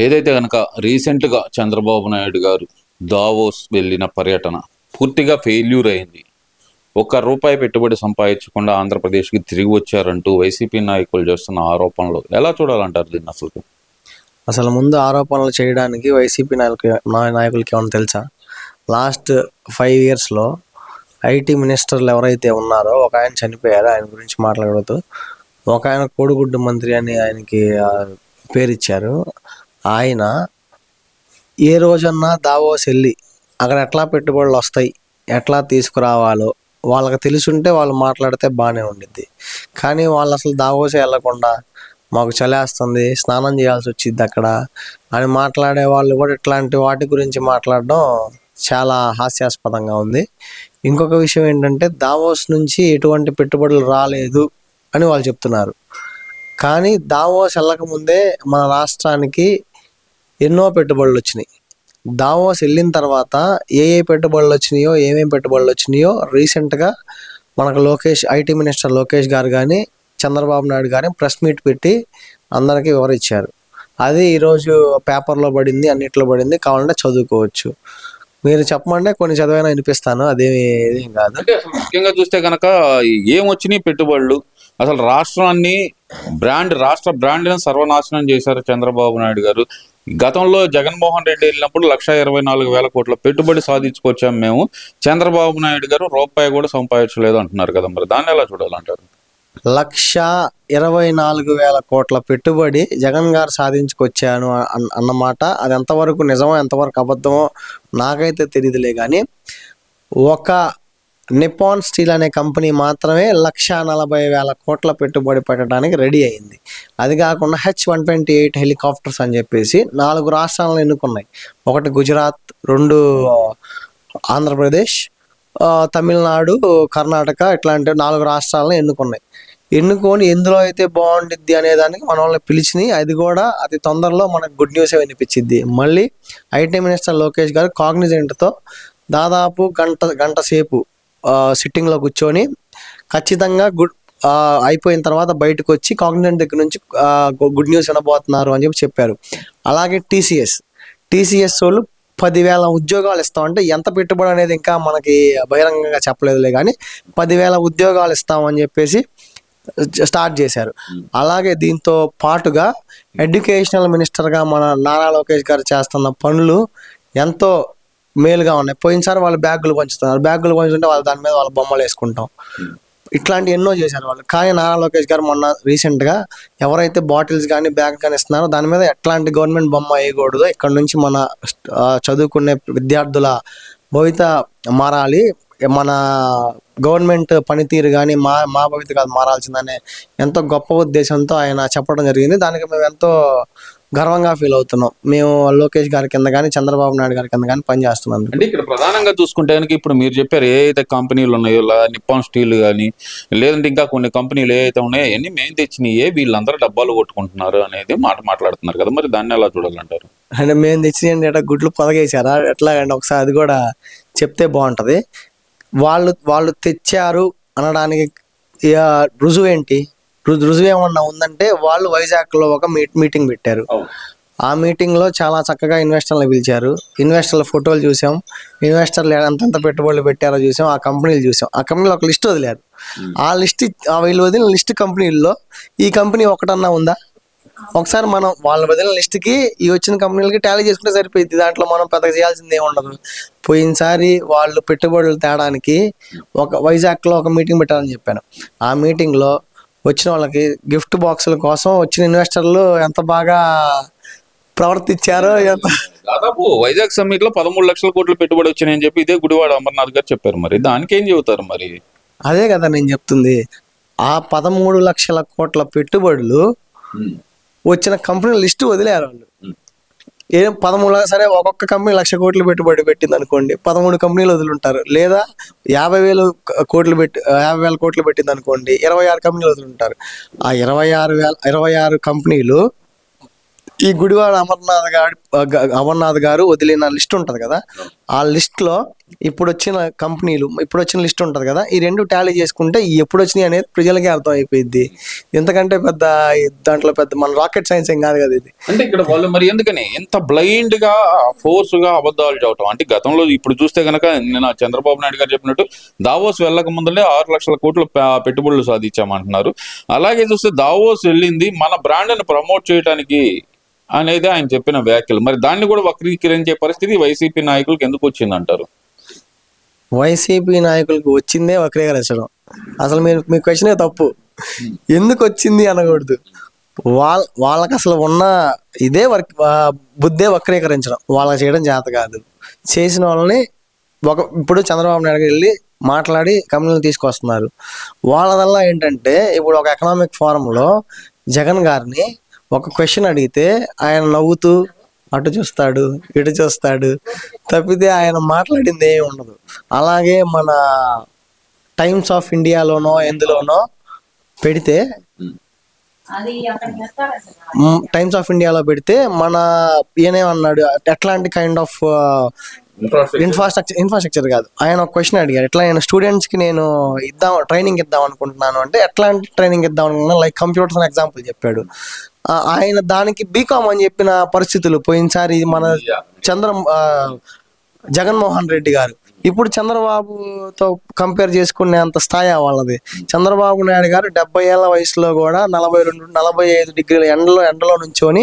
ఏదైతే కనుక రీసెంట్గా చంద్రబాబు నాయుడు గారు దావోస్ వెళ్ళిన పర్యటన పూర్తిగా ఫెయిల్యూర్ అయింది. ఒక్క రూపాయి పెట్టుబడి సంపాదించకుండా ఆంధ్రప్రదేశ్కి తిరిగి వచ్చారంటూ వైసీపీ నాయకులు చేస్తున్న ఆరోపణలు ఎలా చూడాలంటారు దీన్ని అసలు అసలు ముందు ఆరోపణలు చేయడానికి వైసీపీ నాయకులకి నా- నాయకులకి ఏమైనా తెలుసా? లాస్ట్ ఫైవ్ ఇయర్స్లో ఐటీ మినిస్టర్లు ఎవరైతే ఉన్నారో ఒక ఆయన చనిపోయారు ఆయన గురించి మాట్లాడవద్దు. ఒక ఆయన కోడిగుడ్డు మంత్రి అని ఆయనకి పేరు ఇచ్చారు ఆయన ఏ రోజన్నా దావోస్ వెళ్ళి అక్కడ ఎట్లా పెట్టుబడులు వస్తాయి ఎట్లా తీసుకురావాలో వాళ్ళకి తెలుసుంటే వాళ్ళు మాట్లాడితే బాగానే ఉండిద్ది. కానీ వాళ్ళు అసలు దావోసే వెళ్ళకుండా మాకు చలేస్తుంది స్నానం చేయాల్సి వచ్చింది అక్కడ అని మాట్లాడే వాళ్ళు కూడా ఇట్లాంటి వాటి గురించి మాట్లాడడం చాలా హాస్యాస్పదంగా ఉంది. ఇంకొక విషయం ఏంటంటే దావోస్ నుంచి ఎటువంటి పెట్టుబడులు రాలేదు అని వాళ్ళు చెప్తున్నారు. కానీ దావోస్ వెళ్ళకముందే మన రాష్ట్రానికి ఎన్నో పెట్టుబడులు వచ్చినాయి. దావోస్ వెళ్ళిన తర్వాత ఏ ఏ పెట్టుబడులు వచ్చినాయో ఏమేమి పెట్టుబడులు వచ్చినాయో రీసెంట్గా మనకు లోకేష్ ఐటీ మినిస్టర్ లోకేష్ గారు కానీ చంద్రబాబు నాయుడు కానీ ప్రెస్ మీట్ పెట్టి అందరికీ వివరించారు అది ఈరోజు పేపర్లో పడింది అన్నిట్లో పడింది కావాలంటే చదువుకోవచ్చు. మీరు చెప్పమంటే కొన్ని చదివైనా వినిపిస్తాను అదేమి ఏదేం కాదు. ముఖ్యంగా చూస్తే కనుక ఏం వచ్చినాయి పెట్టుబడులు? అసలు రాష్ట్రాన్ని బ్రాండ్ రాష్ట్ర బ్రాండ్ని సర్వనాశనం చేశారు చంద్రబాబు నాయుడు గారు. గతంలో జగన్మోహన్ రెడ్డి వెళ్ళినప్పుడు లక్ష ఇరవై నాలుగు వేల కోట్ల పెట్టుబడి సాధించుకొచ్చాం మేము. చంద్రబాబు నాయుడు గారు రూపాయి కూడా సంపాదించలేదు అంటున్నారు కదా మరి. దాన్ని ఎలా చూడాలంటారు? లక్ష ఇరవై నాలుగు వేల కోట్ల పెట్టుబడి జగన్ గారు సాధించుకొచ్చాను అన్నమాట అది ఎంతవరకు నిజమో ఎంతవరకు అబద్ధమో నాకైతే తెలియదులే కానీ ఒక నిపాన్ స్టీల్ అనే కంపెనీ మాత్రమే లక్ష నలభై వేల కోట్ల పెట్టుబడి పెట్టడానికి రెడీ అయింది. అది కాకుండా H one twenty eight helicopters అని చెప్పేసి నాలుగు రాష్ట్రాలను ఎన్నుకున్నాయి. ఒకటి గుజరాత్ రెండు ఆంధ్రప్రదేశ్ తమిళనాడు కర్ణాటక ఇట్లాంటి నాలుగు రాష్ట్రాలను ఎన్నుకున్నాయి. ఎన్నుకొని ఎందులో అయితే బాగుండిద్ది అనే దానికి మన వాళ్ళని పిలిచినాయి అది కూడా అతి తొందరలో మనకు గుడ్ న్యూస్ వినిపించింది మళ్ళీ ఐటీ మినిస్టర్ లోకేష్ గారు కాగ్నిజెంట్తో దాదాపు గంట గంట సేపు సిట్టింగ్లో కూర్చొని ఖచ్చితంగా గుడ్ అయిపోయిన తర్వాత బయటకు వచ్చి కాగ్నిజెంట్ దగ్గర నుంచి గుడ్ న్యూస్ వినబోతున్నారు అని చెప్పి చెప్పారు. అలాగే టీసీఎస్ టీసీఎస్ వాళ్ళు పదివేల ఉద్యోగాలు ఇస్తామంటే ఎంత పెట్టుబడి అనేది ఇంకా మనకి బహిరంగంగా చెప్పలేదులే కానీ పదివేల ఉద్యోగాలు ఇస్తామని చెప్పేసి స్టార్ట్ చేశారు. అలాగే దీంతో పాటుగా ఎడ్యుకేషనల్ మినిస్టర్గా మన నారా లోకేష్ గారు చేస్తున్న పనులు ఎంతో మేలుగా ఉన్నాయి. పోయినసారి వాళ్ళు బ్యాగులు పంచుతున్నారు. బ్యాగులు పంచుతుంటే వాళ్ళు దాని మీద వాళ్ళ బొమ్మలు వేసుకుంటాం. ఇట్లాంటి ఎన్నో చేశారు వాళ్ళు. కానీ నారా లోకేష్ గారు మొన్న రీసెంట్గా ఎవరైతే బాటిల్స్ కానీ బ్యాగ్ కానీ ఇస్తున్నారో దాని మీద ఎట్లాంటి గవర్నమెంట్ బొమ్మ వేయకూడదు. ఇక్కడ నుంచి మన చదువుకునే విద్యార్థుల భవిత మారాలి. మన గవర్నమెంట్ పనితీరు కానీ మా మా భవిత కాదు మారాల్సిందనే ఎంతో గొప్ప ఉద్దేశంతో ఆయన చెప్పడం జరిగింది. దానికి మేము ఎంతో గర్వంగా ఫీల్ అవుతున్నాం. మేము లోకేష్ గారి కింద కానీ చంద్రబాబు నాయుడు గారి కింద కానీ పనిచేస్తున్నాం అంటే ఇక్కడ ప్రధానంగా చూసుకుంటే కనుక ఇప్పుడు మీరు చెప్పారు ఏ అయితే కంపెనీలు ఉన్నాయో నిప్పాన్ స్టీల్ కానీ లేదంటే ఇంకా కొన్ని కంపెనీలు ఏ అయితే ఉన్నాయో అవన్నీ మేము తెచ్చినాయే వీళ్ళందరూ డబ్బాలు కొట్టుకుంటున్నారు అనేది మాట మాట్లాడుతున్నారు కదా. మరి దాన్ని ఎలా చూడాలంటారు? అంటే మేము తెచ్చిన ఎట్లా గుడ్లు పొదగేశారా? ఎట్లాగంటే ఒకసారి అది కూడా చెప్తే బాగుంటది. వాళ్ళు వాళ్ళు తెచ్చారు అనడానికి రుజువు ఏంటి? రుజువు ఏమన్నా ఉందంటే వాళ్ళు వైజాగ్లో ఒక మీట్ మీటింగ్ పెట్టారు. ఆ మీటింగ్లో చాలా చక్కగా ఇన్వెస్టర్లు పిలిచారు. ఇన్వెస్టర్ల ఫోటోలు చూసాం. ఇన్వెస్టర్లు ఎంతెంత పెట్టుబడులు పెట్టారో చూసాం. ఆ కంపెనీలు చూసాం. ఆ కంపెనీలో ఒక లిస్ట్ వదిలారు. ఆ లిస్ట్ ఆ వీళ్ళు వదిలిన లిస్ట్ కంపెనీల్లో ఈ కంపెనీ ఒకటన్నా ఉందా? ఒకసారి మనం వాళ్ళ వదిలిన లిస్ట్కి ఈ వచ్చిన కంపెనీలకి టాలీ చేసుకుంటే సరిపోయింది దాంట్లో మనం పెద్దగా చేయాల్సింది ఉండదు. పోయినసారి వాళ్ళు పెట్టుబడులు తేడానికి ఒక వైజాగ్లో ఒక మీటింగ్ పెట్టాలని చెప్పాను. ఆ మీటింగ్లో వచ్చిన వాళ్ళకి గిఫ్ట్ బాక్సుల కోసం వచ్చిన ఇన్వెస్టర్లు ఎంత బాగా ప్రవర్తించారో ఎంత దాదాపు వైజాగ్ సమ్మిట్లో పదమూడు లక్షల కోట్ల పెట్టుబడి వచ్చినాయని చెప్పి ఇదే గుడివాడ అమర్నాథ్ గారు చెప్పారు మరి. దానికి ఏం చెబుతారు మరి? అదే కదా నేను చెప్తుంది. ఆ పదమూడు లక్షల కోట్ల పెట్టుబడులు వచ్చిన కంపెనీ లిస్టు వదిలేరు వాళ్ళు. ఏం పదమూడు సరే ఒక్కొక్క కంపెనీ లక్ష కోట్లు పెట్టుబడి పెట్టింది అనుకోండి పదమూడు కంపెనీలు వదులుంటారు. లేదా యాభై వేలు కోట్లు పెట్టి యాభై వేల కోట్లు పెట్టింది అనుకోండి ఇరవై ఆరు కంపెనీలు వదులుంటారు. ఆ ఇరవై ఆరు వేల ఇరవై ఆరు కంపెనీలు ఈ గుడివాడ అమర్నాథ్ గారి అమర్నాథ్ గారు వదిలిన లిస్ట్ ఉంటుంది కదా? ఆ లిస్ట్లో ఇప్పుడు వచ్చిన కంపెనీలు ఇప్పుడు వచ్చిన లిస్ట్ ఉంటుంది కదా? ఈ రెండు టాలీ చేసుకుంటే ఈ ఎప్పుడు వచ్చినాయి అనేది ప్రజలకే అర్థం అయిపోయింది ఎంతకంటే పెద్ద దాంట్లో పెద్ద మన రాకెట్ సైన్స్ ఏం కాదు కదా ఇది. అంటే ఇక్కడ వాళ్ళు మరి ఎందుకని? ఎంత బ్లైండ్గా ఫోర్స్గా అబద్ధాలు చెప్పటం. అంటే గతంలో ఇప్పుడు చూస్తే కనుక నిన్న చంద్రబాబు నాయుడు గారు చెప్పినట్టు దావోస్ వెళ్ళక ముందలే ఆరు లక్షల కోట్ల పెట్టుబడులు సాధించామంటున్నారు. అలాగే చూస్తే దావోస్ వెళ్ళింది మన బ్రాండ్ని ప్రమోట్ చేయడానికి అనేది ఆయన చెప్పిన వ్యాఖ్యలు. మరి దాన్ని కూడా వక్రీకరించే పరిస్థితి వైసీపీ నాయకులకు ఎందుకు వచ్చింది అంటారు వైసీపీ నాయకులకు వచ్చిందే వక్రీకరించడం. అసలు మీరు మీ క్వశ్చనే తప్పు. ఎందుకు వచ్చింది అనకూడదు? వాళ్ళ వాళ్ళకి అసలు ఉన్న ఇదే వర్క్ బుద్ధే వక్రీకరించడం. వాళ్ళకి చేయడం చేత కాదు. చేసిన వాళ్ళని ఒక ఇప్పుడు చంద్రబాబు నాయుడు వెళ్ళి మాట్లాడి కంపెనీలు తీసుకొస్తున్నారు. వాళ్ళదల్లా ఏంటంటే ఇప్పుడు ఒక ఎకనామిక్ ఫోరంలో జగన్ గారిని ఒక క్వశ్చన్ అడిగితే ఆయన నవ్వుతూ అటు చూస్తాడు ఇటు చూస్తాడు. తప్పితే ఆయన మాట్లాడింది ఏమి ఉండదు. అలాగే మన టైమ్స్ ఆఫ్ ఇండియాలోనో ఎందులోనో పెడితే టైమ్స్ ఆఫ్ ఇండియాలో పెడితే మన ఈయనేమన్నాడు ఎట్లాంటి కైండ్ ఆఫ్ ఇన్ఫ్రాస్ట్రక్చర్ ఇన్ఫ్రాస్ట్రక్చర్ కాదు. ఆయన ఒక క్వశ్చన్ అడిగారు. ఎట్లా నేను స్టూడెంట్స్కి నేను ఇద్దాం ట్రైనింగ్ ఇద్దాం అనుకుంటున్నాను అంటే ఎట్లాంటి ట్రైనింగ్ ఇద్దాం అనుకుంటున్నాను? లైక్ కంప్యూటర్స్ అని ఎగ్జాంపుల్ చెప్పాడు. ఆయన దానికి బీకామ్ అని చెప్పిన పరిస్థితులు పోయినసారి మన చంద్ర జగన్మోహన్ రెడ్డి గారు. ఇప్పుడు చంద్రబాబుతో కంపేర్ చేసుకునే అంత స్థాయి వాళ్ళది. చంద్రబాబు నాయుడు గారు డెబ్బై ఏళ్ళ వయసులో కూడా నలభై రెండు నలభై ఐదు డిగ్రీల ఎండలో ఎండలో నుంచొని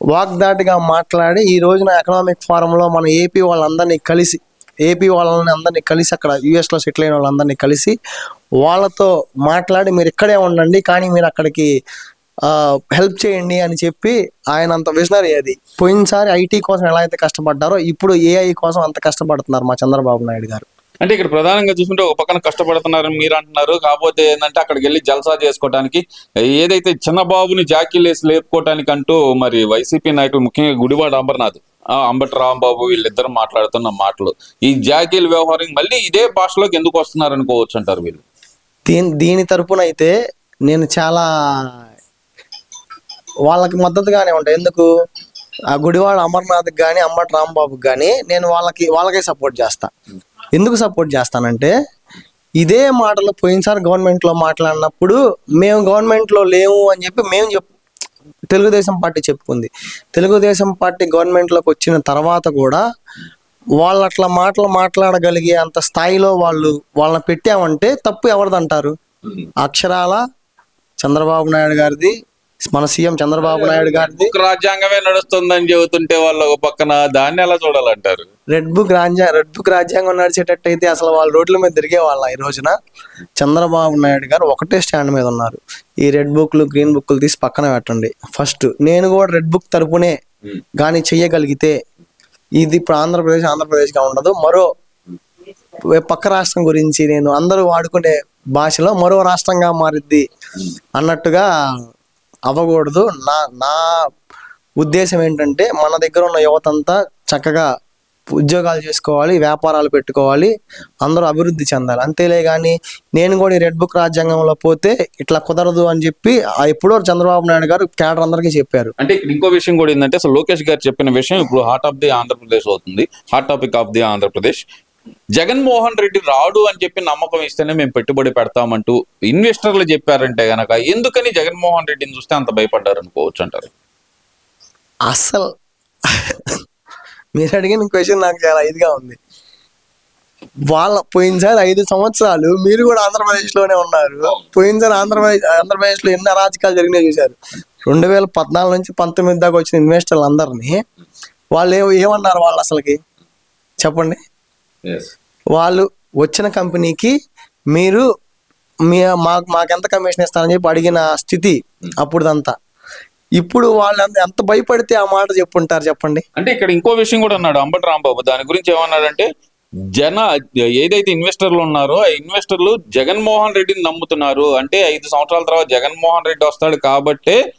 వాగ్దాటిగా మాట్లాడి ఈ రోజున ఎకనామిక్ ఫారంలో మన ఏపీ వాళ్ళందరినీ కలిసి ఏపీ వాళ్ళని అందరినీ కలిసి అక్కడ యూఎస్లో సెటిల్ అయిన వాళ్ళందరినీ కలిసి వాళ్ళతో మాట్లాడి మీరు ఇక్కడే ఉండండి కానీ మీరు అక్కడికి హెల్ప్ చేయండి అని చెప్పి ఆయన అంత విజనరీ అది. పోయినసారి ఐటీ కోసం ఎలా అయితే కష్టపడ్డారో ఇప్పుడు ఏఐ కోసం అంత కష్టపడుతున్నారు మా చంద్రబాబు నాయుడు గారు. అంటే ఇక్కడ ప్రధానంగా చూసుకుంటే ఒక పక్కన కష్టపడుతున్నారని మీరు అంటున్నారు. కాకపోతే ఏంటంటే అక్కడికి వెళ్ళి జల్సా చేసుకోవడానికి ఏదైతే చిన్నబాబుని జాకీలేసి లేపుకోవటానికి అంటూ మరి వైసీపీ నాయకులు ముఖ్యంగా గుడివాడ అమర్నాథ్ ఆ, అంబటి రాంబాబు వీళ్ళిద్దరు మాట్లాడుతున్న మాటలు. ఈ జాకీల వ్యవహారం మళ్ళీ ఇదే భాషలోకి ఎందుకు వస్తున్నారు అనుకోవచ్చు అంటారు వీళ్ళు దీని దీని తరపున అయితే నేను చాలా వాళ్ళకి మద్దతుగానే ఉంటాయి ఎందుకు? ఆ గుడివాడ అమర్నాథ్ కానీ అంబటి రాంబాబుకి కానీ నేను వాళ్ళకి వాళ్ళకే సపోర్ట్ చేస్తా. ఎందుకు సపోర్ట్ చేస్తానంటే ఇదే మాటలు పోయినసారి గవర్నమెంట్లో మాట్లాడినప్పుడు మేము గవర్నమెంట్లో లేము అని చెప్పి మేము చెప్పు తెలుగుదేశం పార్టీ చెప్పుకుంది. తెలుగుదేశం పార్టీ గవర్నమెంట్లోకి వచ్చిన తర్వాత కూడా వాళ్ళు అట్లా మాటలు మాట్లాడగలిగే అంత స్థాయిలో వాళ్ళు వాళ్ళని పెట్టామంటే తప్పు ఎవరిదంటారు? అక్షరాల చంద్రబాబు నాయుడు గారిది మన సీఎం చంద్రబాబు నాయుడు ఒక రాజ్యాంగమే నడుస్తుందని చెబుతుంటే వాళ్ళు ఒక పక్కన దాన్ని ఎలా చూడాలంటారు? రెడ్ బుక్ రాజ్యా రెడ్ బుక్ రాజ్యాంగం నడిచేటట్టయితే అసలు వాళ్ళు రోడ్ల మీద తిరిగే వాళ్ళ ఈ రోజున. చంద్రబాబు నాయుడు గారు ఒకటే స్టాండ్ మీద ఉన్నారు. ఈ రెడ్ బుక్లు గ్రీన్ బుక్లు తీసి పక్కన పెట్టండి. ఫస్ట్ నేను కూడా రెడ్ బుక్ తరపునే కానీ చెయ్యగలిగితే ఇది ఇప్పుడు ఆంధ్రప్రదేశ్ ఆంధ్రప్రదేశ్గా ఉండదు. మరో పక్క రాష్ట్రం గురించి నేను అందరూ వాడుకునే భాషలో మరో రాష్ట్రంగా మారిద్ది అన్నట్టుగా అవ్వకూడదు. నా నా ఉద్దేశం ఏంటంటే మన దగ్గర ఉన్న యువతంతా చక్కగా ఉద్యోగాలు చేసుకోవాలి వ్యాపారాలు పెట్టుకోవాలి అందరూ అభివృద్ధి చెందాలి. అంతేలే కానీ నేను కూడా ఈ రెడ్ బుక్ రాజ్యాంగంలో పోతే ఇట్లా కుదరదు అని చెప్పి ఆ ఎప్పుడో చంద్రబాబు నాయుడు గారు కేడర్ అందరికీ చెప్పారు. అంటే ఇంకో విషయం కూడా ఏంటంటే అసలు లోకేష్ గారు చెప్పిన విషయం ఇప్పుడు హాట్ ఆఫ్ ది ఆంధ్రప్రదేశ్ అవుతుంది. Hot topic of the Andhra Pradesh. Jaganmohan Reddy రాడు అని చెప్పి నమ్మకం ఇస్తేనే మేము పెట్టుబడి పెడతామంటూ ఇన్వెస్టర్లు చెప్పారంటే గనక ఎందుకని జగన్మోహన్ రెడ్డిని చూస్తే అంత భయపడ్డారు అనుకోవచ్చు అంటారు? అసలు మీరు అడిగిన క్వశ్చన్ నాకు చాలా ఇదిగా ఉంది. వాళ్ళ పోయినసారి ఐదు సంవత్సరాలు మీరు కూడా ఆంధ్రప్రదేశ్లోనే ఉన్నారు. పోయినసారి ఆంధ్రప్రదేశ్ ఆంధ్రప్రదేశ్లో ఎన్ని అరాచకాలు జరిగినాయి చూశారు. రెండు వేల పద్నాలుగు నుంచి పంతొమ్మిది దాకా వచ్చిన ఇన్వెస్టర్లు అందరినీ వాళ్ళు ఏమన్నారు వాళ్ళు అసలుకి? చెప్పండి. వాళ్ళు వచ్చిన కంపెనీకి మీరు మీ మాకు మాకెంత కమిషన్ ఇస్తారని చెప్పి అడిగిన స్థితి అప్పుడుదంతా. ఇప్పుడు వాళ్ళు ఎంత- ఎంత భయపడితే ఆ మాట చెప్పుంటారు చెప్పండి. అంటే ఇక్కడ ఇంకో విషయం కూడా అన్నాడు అంబటి రాంబాబు. దాని గురించి ఏమన్నాడంటే జన ఏదైతే ఇన్వెస్టర్లు ఉన్నారో ఆ ఇన్వెస్టర్లు జగన్మోహన్ రెడ్డిని నమ్ముతున్నారు. అంటే ఐదు సంవత్సరాల తర్వాత జగన్మోహన్ రెడ్డి వస్తాడు కాబట్టే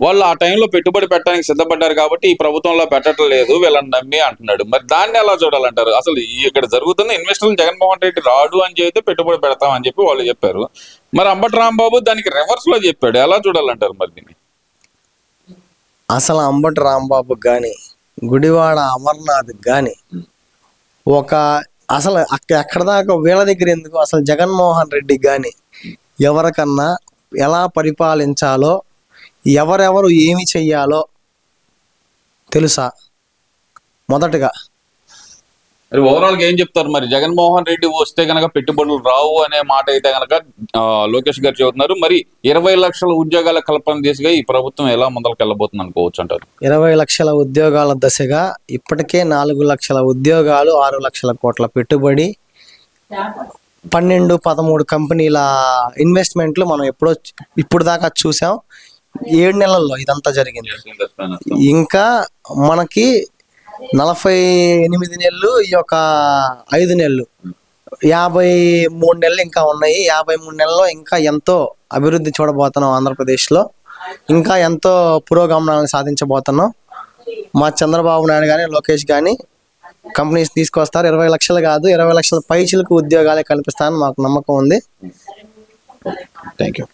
వాళ్ళు ఆ టైంలో పెట్టుబడి పెట్టడానికి సిద్ధపడ్డారు కాబట్టి ఈ ప్రభుత్వంలో పెట్టడం లేదు వీళ్ళని నమ్మి అంటున్నాడు. మరి దాన్ని ఎలా చూడాలంటారు? అసలు ఈ- ఇక్కడ జరుగుతున్న ఇన్వెస్టర్లు జగన్మోహన్ రెడ్డి రాడు అని చెబితే పెట్టుబడి పెడతాం అని చెప్పి వాళ్ళు చెప్పారు. మరి అంబటి రాంబాబు దానికి రివర్స్లో చెప్పాడు. ఎలా చూడాలంటారు మరి దీన్ని? అసలు అంబటి రాంబాబు కానీ గుడివాడ అమర్నాథ్ కానీ ఒక అసలు అక్కడ ఎక్కడ దాకా వీళ్ళ దగ్గర ఎందుకు? అసలు జగన్మోహన్ రెడ్డి కానీ ఎవరికన్నా ఎలా పరిపాలించాలో ఎవరెవరు ఏమి చెయ్యాలో తెలుసా? మొదటగా. మరి ఓవరాల్గా ఏం చెప్తారు? మరి జగన్మోహన్ రెడ్డి వస్తే గనక పెట్టుబడులు రావు అనే మాట అయితే గనక లోకేష్ గారు చెబుతున్నారు. మరి ఇరవై లక్షల ఉద్యోగాల కల్పన దిశగా ఈ ప్రభుత్వం ఎలా ముందరకు వెళ్ళబోతుంది అనుకోవచ్చు అంటారు? ఇరవై లక్షల ఉద్యోగాల దశగా ఇప్పటికే నాలుగు లక్షల ఉద్యోగాలు ఆరు లక్షల కోట్ల పెట్టుబడి పన్నెండు పదమూడు కంపెనీల ఇన్వెస్ట్మెంట్లు మనం ఎప్పుడో ఇప్పుడు దాకా చూసాం. ఏడు నెలల్లో ఇదంతా జరిగింది. ఇంకా మనకి నలభై ఎనిమిది నెలలు ఈ యొక్క ఐదు నెలలు. యాభై మూడు నెలలు ఇంకా ఉన్నాయి. యాభై మూడు నెలల్లో ఇంకా ఎంతో అభివృద్ధి చూడబోతున్నాం ఆంధ్రప్రదేశ్లో. ఇంకా ఎంతో పురోగమనాలను సాధించబోతున్నాం. మా చంద్రబాబు నాయుడు కానీ లోకేష్ కానీ కంపెనీస్ తీసుకొస్తారు. ఇరవై లక్షలు కాదు ఇరవై లక్షల పైచిలకు ఉద్యోగాలే కల్పిస్తానని మాకు నమ్మకం ఉంది. Thank you